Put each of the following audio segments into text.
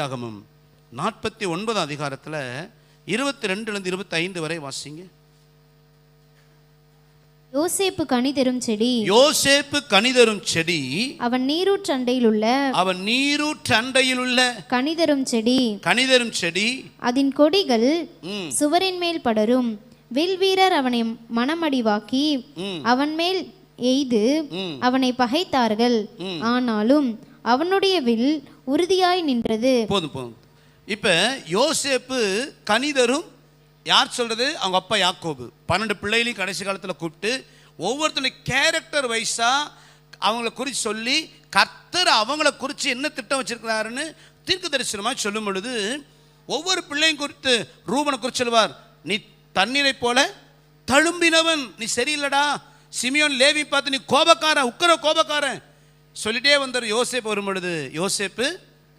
ஆதியாகமம் நாற்பத்தி ஒன்பதாம் அதிகாரத்தில் இருபத்தி ரெண்டுலேருந்து இருபத்தி ஐந்து வரை வாசிங்க. யோசேப்பு கனி தரும் செடி. யோசேப்பு கனிதரும் செடி. அவன் நீரூற்றண்டையில் உள்ள. அவன் நீரூற்று அண்டையில் உள்ள. கனி தரும் செடி. கனிதரும் செடி. அதன் கொடிகள் சுவரின் மேல் படரும். வில் வீரர் அவனை மனமடிவாக்கி அவன் மேல் எய்து. அவனை பகைத்தார்கள். ஆனாலும் அவனுடைய வில் உறுதியாய் நின்றது. போதும் போதும். இப்போ யோசேப்பு கணிதரும் யார் சொல்றது? அவங்க அப்பா யாக்கோபு. பன்னெண்டு பிள்ளைகளையும் கடைசி காலத்தில் கூப்பிட்டு ஒவ்வொருத்தருடைய கேரக்டர் வைஸாக அவங்கள குறித்து சொல்லி கர்த்தர் அவங்கள குறித்து என்ன திட்டம் வச்சிருக்கிறாருன்னு தீர்க்க தரிசனமாக சொல்லும் பொழுது ஒவ்வொரு பிள்ளையும் குறித்து ரூபனை குறித்து சொல்வார் நீ தண்ணீரை போல தழும்பினவன். நீ சரியில்லடா. சிமியோன் லேவி பார்த்து நீ கோபக்காரன் உக்கர கோபக்காரன். சொல்லிட்டே வந்தார் யோசேப்பு வரும் பொழுது யோசேப்பு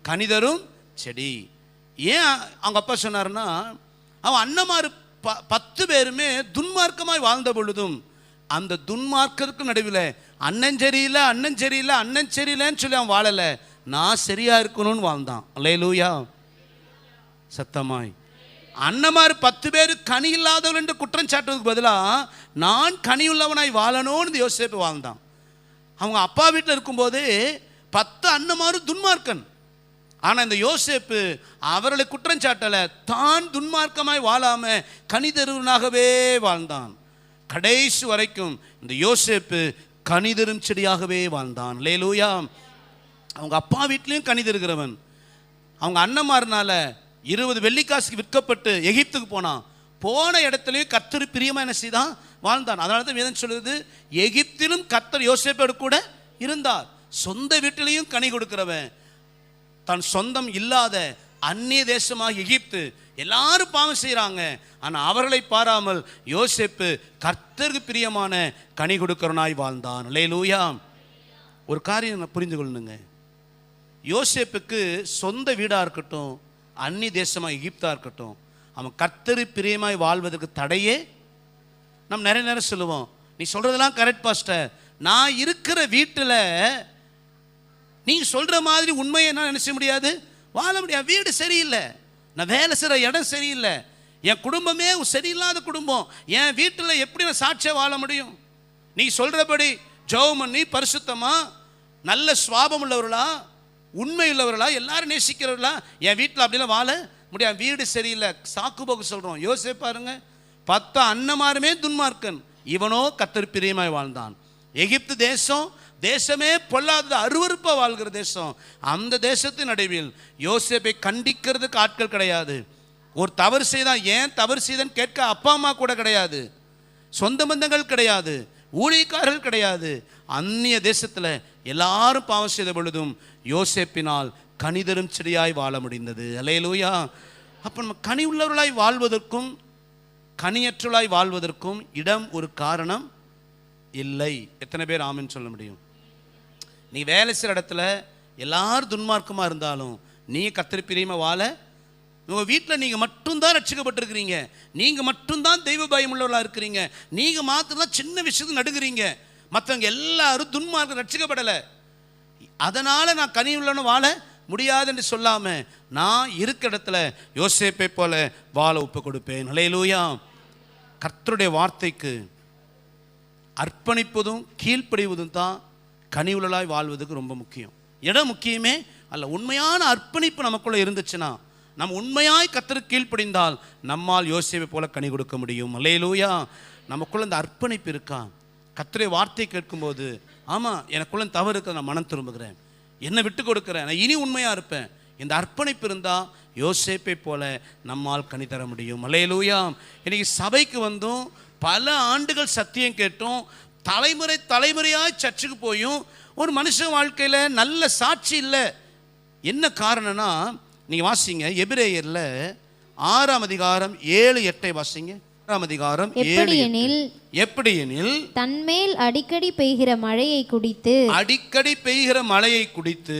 கனிதரும் செடி. ஏன் அவங்க அப்பா சொன்னார்னா அவன் அண்ணமாறு ப பத்து பேருமே துன்மார்க்கமாய் வாழ்ந்த பொழுதும் அந்த துன்மார்க்கத்துக்கு நடுவில் அண்ணன் சரியில்லை அண்ணன் சரியில்லை அண்ணன் சரியில்லைன்னு சொல்லி அவன் வாழலை. நான் சரியாக இருக்கணும்னு வாழ்ந்தான். அல்லேலூயா. சத்தமாய். அண்ணமாறு பத்து பேர் கனி இல்லாதவள் என்று குற்றம் சாட்டுவதுக்கு பதிலாக நான் கனி உள்ளவனாய் வாழணும்னு யோசிப்பு வாழ்ந்தான். அவங்க அப்பா வீட்டில் இருக்கும்போது பத்து அண்ணமாறு துன்மார்க்கன். ஆனால் இந்த யோசேப்பு அவர்களை குற்றம் சாட்டலை. தான் துன்மார்க்கமாய் வாழாம கனிதருவனாகவே வாழ்ந்தான். கடைசி வரைக்கும் இந்த யோசேப்பு கனிதரும் செடியாகவே வாழ்ந்தான். லேலூயா அவங்க அப்பா வீட்லேயும் கனிதருகிறவன். அவங்க அண்ணன்மார்னால இருபது வெள்ளிக்காசுக்கு விற்கப்பட்டு எகிப்துக்கு போனான். போன இடத்துலையும் கர்த்தர் பிரியமா என்ன செய்தான்? வாழ்ந்தான். அதனால தான் வேதம் சொல்லுது எகிப்திலும் கத்தர் யோசேப்போடு கூட இருந்தார். சொந்த வீட்டிலையும் கனி கொடுக்கிறவன். தன் சொந்தம் இல்லாத அந்நிய தேசமாக எகிப்து எல்லாரும் பாவம் செய்கிறாங்க ஆனால் அவர்களை பாராமல் யோசேப்பு கர்த்தருக்கு பிரியமான கனி கொடுக்கிறவனாய் வாழ்ந்தான். லேலூயா ஒரு காரியம் புரிந்து கொள்ளணுங்க. யோசேப்புக்கு சொந்த வீடாக இருக்கட்டும் அந்நி தேசமாக எகிப்தாக இருக்கட்டும் அவன் கர்த்தரு பிரியமாய் வாழ்வதற்கு தடையே நம்ம நிறைய நேரம் சொல்லுவோம். நீ சொல்கிறதெல்லாம் கரெக்ட் பாஸ்டர் நான் இருக்கிற வீட்டில் நீங்கள் சொல்கிற மாதிரி உண்மையை என்ன நினச்ச முடியாது? வாழ முடியாது. வீடு சரியில்லை. நான் வேலை செய்கிற இடம் சரியில்லை. என் குடும்பமே சரியில்லாத குடும்பம். என் வீட்டில் எப்படி நான் சாட்சியாக வாழ முடியும்? நீ சொல்கிறபடி ஜெபம் பண்ணி பரிசுத்தமாக நல்ல சுவாபம் உள்ளவர்களா உண்மை உள்ளவர்களா எல்லாரும் நேசிக்கிறவர்களா என் வீட்டில் அப்படிலாம் வாழ முடியாது. வீடு சரியில்லை. சாக்கு போக்கு சொல்கிறோம் யோசிச்சு பாருங்க. பத்து அன்னமாருமே துன்மார்க்கன். இவனோ கத்தர் பிரியமாய் வாழ்ந்தான். எகிப்து தேசம் தேசமே பொல்லாதது அருவருப்பாக வாழ்கிற தேசம். அந்த தேசத்தின் நடுவில் யோசேப்பை கண்டிக்கிறதுக்கு ஆட்கள் கிடையாது. ஒரு தவறு செய்தான் ஏன் தவறு செய்தன்னு கேட்க அப்பா அம்மா கூட கிடையாது. சொந்த பந்தங்கள் கிடையாது. ஊழியக்காரர்கள் கிடையாது. அந்நிய தேசத்தில் எல்லாரும் பாவம் செய்த பொழுதும் யோசேப்பினால் கனிதரும் செடியாய் வாழ முடிந்தது. அலையலூயா அப்போ நம்ம கனி உள்ளவர்களாய் வாழ்வதற்கும் கனியற்றலாய் வாழ்வதற்கும் இடம் ஒரு காரணம் இல்லை. எத்தனை பேர் ஆமின்னு சொல்ல முடியும்? நீ வேலை செய்கிற இடத்துல எல்லாரும் துன்மார்க்கமாக இருந்தாலும் நீ கத்திரி பிரியமாக வாழ. உங்கள் வீட்டில் நீங்கள் மட்டும்தான் ரட்சிக்கப்பட்டிருக்கிறீங்க. நீங்கள் மட்டும்தான் தெய்வ பயம் உள்ளவர்களாக இருக்கிறீங்க. நீங்கள் மாத்திரம் சின்ன விஷயத்துக்கு நடுகிறீங்க மற்றவங்க எல்லாரும் துன்மார்க்கம் ரட்சிக்கப்படலை. அதனால் நான் கனி உள்ளவனு வாழ முடியாது என்று சொல்லாமல் நான் இருக்க இடத்துல யோசிப்பை போல வாழ ஒப்பு கொடுப்பேன். நிலையிலூயா கர்த்தருடைய வார்த்தைக்கு அர்ப்பணிப்பதும் கீழ்ப்படிவதும் தான் கனிவுளாய் வாழ்வதுக்கு ரொம்ப முக்கியம். இடம் முக்கியமே? அல்ல உண்மையான அர்ப்பணிப்பு நமக்குள்ளே இருந்துச்சுன்னா நம் உண்மையாய் கத்தருக்கு கீழ்ப்படிந்தால் நம்மால் யோசிப்பை போல கனி கொடுக்க முடியும். அல்லையிலூயா நமக்குள்ள இந்த அர்ப்பணிப்பு இருக்கா? கத்திரை வார்த்தை கேட்கும்போது ஆமாம் எனக்குள்ள தவறு இருக்க நான் மனம் திரும்புகிறேன். என்னை விட்டு கொடுக்குறேன். நான் இனி உண்மையாக இருப்பேன். இந்த அர்ப்பணிப்பு இருந்தால் யோசேப்பை போல நம்மால் கனி தர முடியும். அல்லையிலூயா இன்னைக்கு சபைக்கு வந்தும் பல ஆண்டுகள் சத்தியம் கேட்டும். தலைமுறை தலைமுறையாக சர்ச்சுக்கு போயும் ஒரு மனுஷன் வாழ்க்கையில் நல்ல சாட்சி இல்லை. என்ன காரணம்னா நீங்கள் வாசிங்க எபிரேயரில் ஆறாம் அதிகாரம் ஏழு எட்டை வாசிங்க. ஆறாம் அதிகாரம் ஏழு எப்படியெனில் எப்படி எனில் தன்மேல் அடிக்கடி பெய்கிற மழையை குடித்து அடிக்கடி பெய்கிற மழையை குடித்து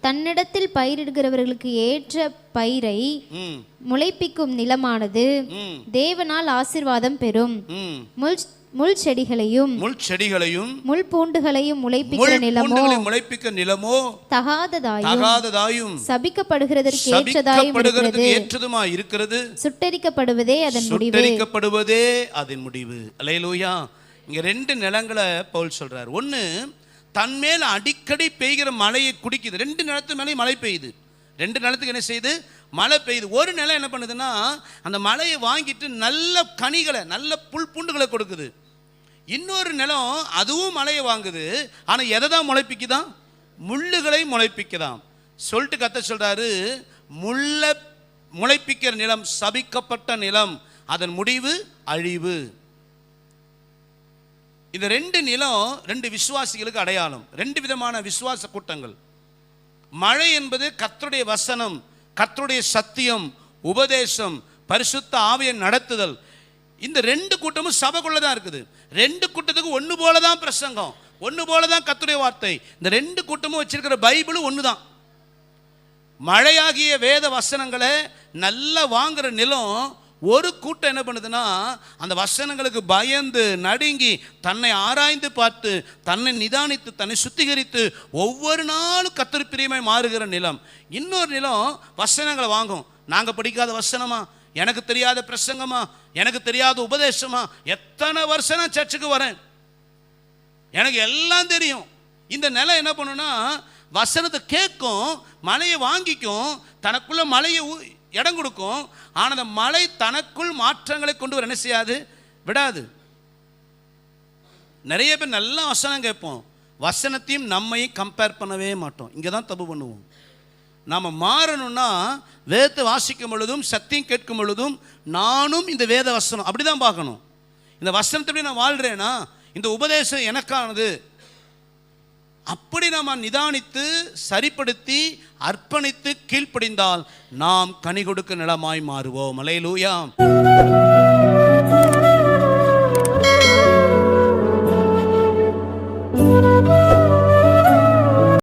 தன்னிடத்தில் பயிரிடுகிறவர்களுக்கு ஏற்ற பயிரை முளைப்பிக்கும் நிலமானது தேவனால் ஆசீர்வாதம் பெறும். முள் முள் செடிகளையும் முள் செடிகளையும் முள் பூண்டுகளையும் முளைப்பிக்கிற முள் நிலமோ முளைப்பிக்க நிலமோ தகாததாயும் தகாததாயும் சபிக்கப்படுகிறதற்கு ஏற்றதாயும் ஏற்றதுமா இருக்கிறது? சுட்டரிக்கப்படுவதே அதன் முடிவு. சுட்டரிக்கப்படுவதே அதன் முடிவு. அல்லேலூயா. இங்க ரெண்டு நிலங்களை பவுல் சொல்றார். ஒண்ணு தன் மேல் அடிக்கடி பெய்கிற மழையை குடிக்குது. ரெண்டு நிலத்து மேலேயும் மழை பெய்யுது. ரெண்டு நிலத்துக்கு என்ன செய்யுது? மழை பெய்யுது. ஒரு நிலம் என்ன பண்ணுதுன்னா அந்த மழையை வாங்கிட்டு நல்ல கனிகளை நல்ல புல் பூண்டுகளை கொடுக்குது. இன்னொரு நிலம் அதுவும் மழையை வாங்குது. ஆனால் எதை தான் முளைப்பிக்குதான்? முள்ளுகளை முளைப்பிக்குதான். சொல்லிட்டு கத்த சொல்கிறாரு முள்ள முளைப்பிக்கிற நிலம் சபிக்கப்பட்ட நிலம் அதன் முடிவு அழிவு. இந்த ரெண்டு நிலம் ரெண்டு விசுவாசிகளுக்கு அடையாளம். ரெண்டு விதமான விசுவாச கூட்டங்கள். மழை என்பது கத்தருடைய வசனம் கத்தருடைய சத்தியம் உபதேசம் பரிசுத்த ஆவியை நடத்துதல். இந்த ரெண்டு கூட்டமும் சபைக்குள்ள தான் இருக்குது. ரெண்டு கூட்டத்துக்கு ஒன்று போல தான் பிரசங்கம் ஒன்று போல தான் கத்துடைய வார்த்தை. இந்த ரெண்டு கூட்டமும் வச்சிருக்கிற பைபிளும் ஒன்று தான் மழையாகிய வேத வசனங்களை நல்லா வாங்குற நிலம் ஒரு கூட்டம் என்ன பண்ணுதுன்னா அந்த வசனங்களுக்கு பயந்து நடுங்கி தன்னை ஆராய்ந்து பார்த்து தன்னை நிதானித்து தன்னை சுத்திகரித்து ஒவ்வொரு நாளும் கத்திரி பிரியமாய் மாறுகிற நிலம். இன்னொரு நிலம் வசனங்களை வாங்கும். நாங்கள் படிக்காத வசனமா? எனக்கு தெரியாத பிரசங்கமா? எனக்கு தெரியாத உபதேசமா? எத்தனை வருஷம் நான் சர்ச்சுக்கு வரேன்? எனக்கு எல்லாம் தெரியும். இந்த நிலம் என்ன பண்ணுன்னா வசனத்தை கேட்கும் மலையை வாங்கிக்கும் தனக்குள்ள மலையை இடம் கொடுக்கும். ஆனால் அந்த மலை தனக்குள் மாற்றங்களை கொண்டு வர என்ன செய்யாது? விடாது. நிறைய பேர் நல்ல வசனம் கேட்போம். வசனத்தையும் நம்மையும் கம்பேர் பண்ணவே மாட்டோம். இங்கே தான் தப்பு பண்ணுவோம். நாம் மாறணும்னா வேதத்தை வாசிக்கும் பொழுதும் சத்தியம் கேட்கும் பொழுதும் நானும் இந்த வேத வசனம் அப்படி தான் பார்க்கணும். இந்த வசனத்தை எப்படி நான் வாழ்கிறேன்னா இந்த உபதேசம் எனக்கானது. அப்படி நாம் நிதானித்து சரிப்படுத்தி அர்ப்பணித்து கீழ்ப்படிந்தால் நாம் கனி கொடுக்க நிலமாய் மாறுவோம். அலையலூயா.